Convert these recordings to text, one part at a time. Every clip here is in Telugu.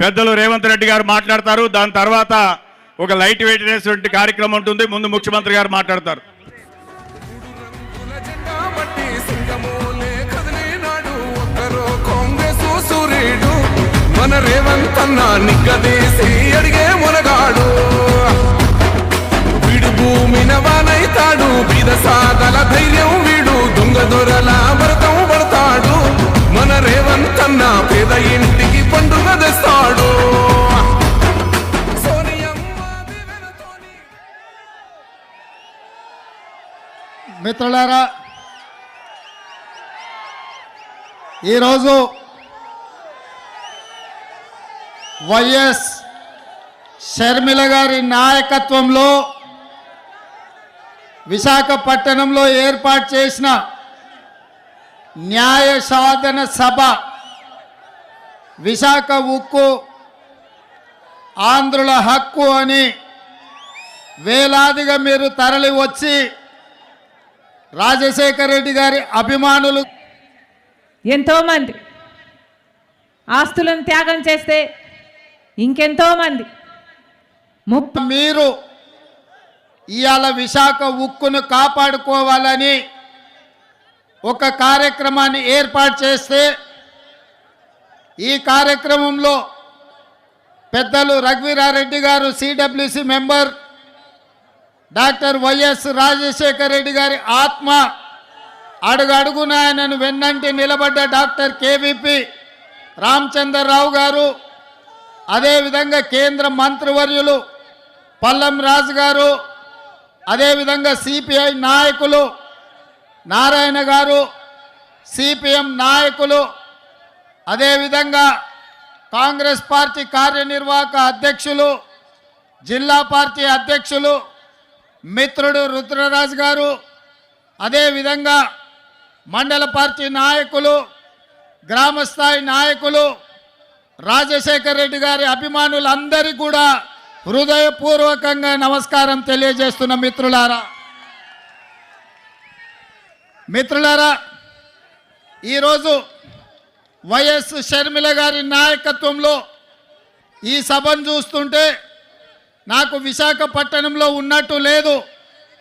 పెద్దలు రేవంత్ రెడ్డి గారు మాట్లాడతారు. దాని తర్వాత ఒక లైట్ వెయిట్ అనేటువంటి కార్యక్రమం ఉంటుంది. ముందు ముఖ్యమంత్రి గారు మాట్లాడతారు. మన రేవంత్ అన్న నిగ్గదీసి అడిగే మునగాడు వీడు భూమిన వానైతాడు. బీద సాగల ధైర్యం వీడు. దొంగ దొరల భరతం పడతాడు. మన రేవంత్ అన్న మిత్రులారా ఈరోజు వైఎస్ షర్మిల గారి నాయకత్వంలో విశాఖపట్టణంలో ఏర్పాటు చేసిన న్యాయ సాధన సభ విశాఖ ఉక్కు ఆంధ్రుల హక్కు అని వేలాదిగా మీరు తరలి వచ్చి రాజశేఖర రెడ్డి గారి అభిమానులు. ఎంతోమంది ఆస్తులను త్యాగం చేస్తే ఇంకెంతోమంది. మీరు ఇవాళ విశాఖ ఉక్కును కాపాడుకోవాలని ఒక కార్యక్రమాన్ని ఏర్పాటు చేస్తే ఈ కార్యక్రమంలో పెద్దలు రఘువీరారెడ్డి గారు CWC member doctor YS Rajasekhara Reddy గారి ఆత్మ అడుగడుగున ఆయనను వెన్నంటి నిలబడ్డ డాక్టర్ కేవీపీ రామచంద్రరావు గారు అదేవిధంగా కేంద్ర మంత్రివర్యులు పల్లం రాజు గారు అదేవిధంగా సిపిఐ నాయకులు నారాయణ గారు సిపిఎం నాయకులు అదేవిధంగా కాంగ్రెస్ పార్టీ కార్యనిర్వాహక అధ్యక్షులు జిల్లా పార్టీ అధ్యక్షులు మిత్రుడు రుద్రరాజు గారు అదేవిధంగా మండల పార్టీ నాయకులు గ్రామస్థాయి నాయకులు రాజశేఖర్ రెడ్డి గారి అభిమానులందరికీ కూడా హృదయపూర్వకంగా నమస్కారం తెలియజేస్తున్న మిత్రులారా. మిత్రులారా ఈరోజు వైఎస్ షర్మిల గారి నాయకత్వంలో ఈ సభను చూస్తుంటే నాకు విశాఖపట్టణంలో ఉన్నట్టు లేదు.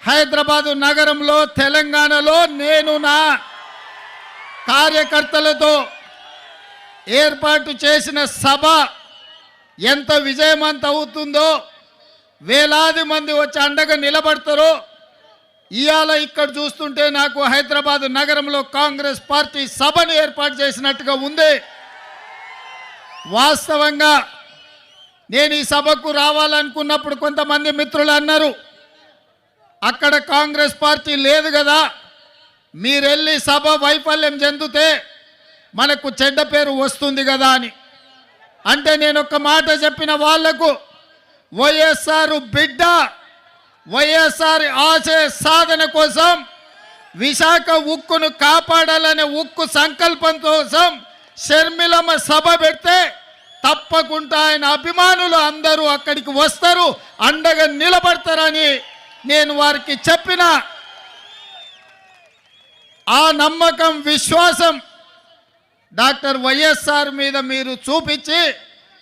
హైదరాబాదు నగరంలో తెలంగాణలో నేను నా కార్యకర్తలతో ఏర్పాటు చేసిన సభ ఎంత విజయవంత అవుతుందో వేలాది మంది వచ్చి అండగా నిలబడతారో ఇవాళ ఇక్కడ చూస్తుంటే నాకు హైదరాబాద్ నగరంలో కాంగ్రెస్ పార్టీ సభను ఏర్పాటు చేసినట్టుగా ఉంది. వాస్తవంగా నేను ఈ సభకు రావాలనుకున్నప్పుడు కొంతమంది మిత్రులు అన్నారు అక్కడ కాంగ్రెస్ పార్టీ లేదు కదా మీరెళ్ళి సభ వైఫల్యం చెందితే మనకు చెడ్డ పేరు వస్తుంది కదా అని. అంటే నేను ఒక మాట చెప్పిన వాళ్ళకు వైఎస్ఆర్ బిడ్డ వైఎస్ఆర్ ఆశయ సాధన కోసం విశాఖ ఉక్కును కాపాడాలనే ఉక్కు సంకల్పం కోసం షర్మిలమ్మ సభ పెడితే తప్పకుండా ఆయన అభిమానులు అందరూ అక్కడికి వస్తారు అండగా నిలబడతారని నేను వారికి చెప్పిన ఆ నమ్మకం విశ్వాసం డాక్టర్ వైఎస్ఆర్ మీద మీరు చూపించి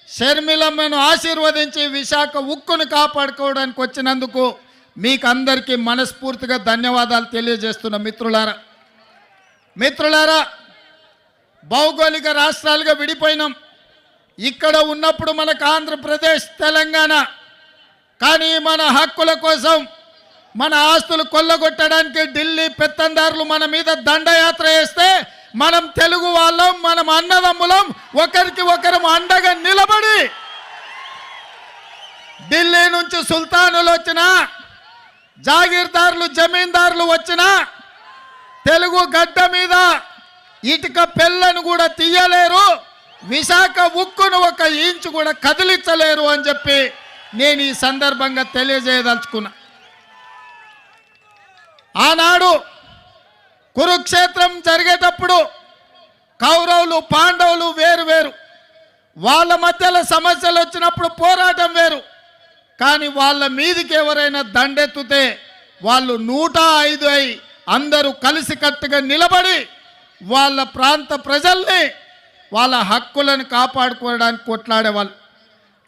షర్మిలమ్మను ఆశీర్వదించి విశాఖ ఉక్కును కాపాడుకోవడానికి వచ్చినందుకు మీకు అందరికీ మనస్ఫూర్తిగా ధన్యవాదాలు తెలియజేస్తున్న మిత్రులారా. మిత్రులారా భౌగోళిక రాష్ట్రాలుగా విడిపోయినాం. ఇక్కడ ఉన్నప్పుడు మనకు ఆంధ్రప్రదేశ్ తెలంగాణ. కానీ మన హక్కుల కోసం మన ఆస్తులు కొల్లగొట్టడానికి ఢిల్లీ పెత్తందారులు మన మీద దండయాత్ర చేస్తే మనం తెలుగు వాళ్ళం మనం అన్నదమ్ములం ఒకరికి ఒకరం అండగా నిలబడి ఢిల్లీ నుంచి సుల్తానులు వచ్చినా జాగీర్దారులు జమీందారులు వచ్చినా తెలుగు గడ్డ మీద ఇటుక పెళ్ళను కూడా తీయలేరు. విశాఖ ఉక్కును ఒక ఇంచు కూడా కదిలించలేరు అని చెప్పి నేను ఈ సందర్భంగా తెలియజేయదలుచుకున్నా. ఆనాడు కురుక్షేత్రం జరిగేటప్పుడు కౌరవులు పాండవులు వేరు వేరు. వాళ్ళ మధ్యలో సమస్యలు వచ్చినప్పుడు పోరాటం వేరు. కానీ వాళ్ళ మీదికి ఎవరైనా దండెత్తుతే వాళ్ళు నూట ఐదు అయి అందరూ కలిసికట్టుగా నిలబడి వాళ్ళ ప్రాంత ప్రజల్ని వాళ్ళ హక్కులను కాపాడుకోవడానికి కొట్లాడేవాళ్ళు.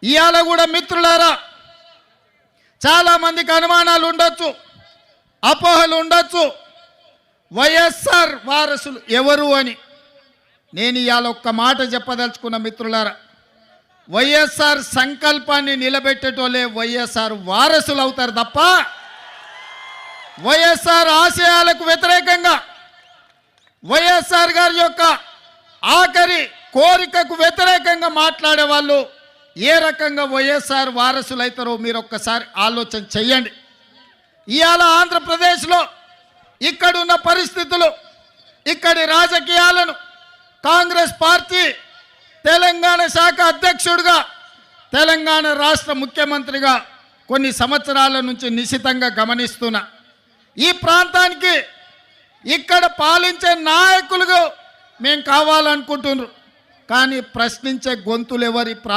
ఇవాళ కూడా మిత్రులారా చాలామందికి అనుమానాలు ఉండొచ్చు అపోహలు ఉండొచ్చు. వైఎస్ఆర్ వారసులు ఎవరు అని నేను ఇవాళ ఒక్క మాట చెప్పదలుచుకున్న మిత్రులారా వైఎస్ఆర్ సంకల్పాన్ని నిలబెట్టేటోళ్ళే వైఎస్ఆర్ వారసులు అవుతారు తప్ప వైఎస్ఆర్ ఆశయాలకు వ్యతిరేకంగా వైఎస్ఆర్ గారి యొక్క ఆఖరి కోరికకు వ్యతిరేకంగా మాట్లాడే వాళ్ళు ఏ రకంగా వైఎస్ఆర్ వారసులు అవుతారో మీరు ఒక్కసారి ఆలోచన చెయ్యండి. ఇవాళ ఆంధ్రప్రదేశ్లో ఇక్కడున్న పరిస్థితులు ఇక్కడి రాజకీయాలను కాంగ్రెస్ పార్టీ తెలంగాణ శాఖ అధ్యక్షుడిగా తెలంగాణ రాష్ట్ర ముఖ్యమంత్రిగా కొన్ని సంవత్సరాల నుంచి నిశితంగా గమనిస్తున్నా. ఈ ప్రాంతానికి ఇక్కడ పాలించే నాయకులుగా మేము కావాలనుకుంటున్నారు. కానీ ప్రశ్నించే గొంతులు ఎవరి ప్రా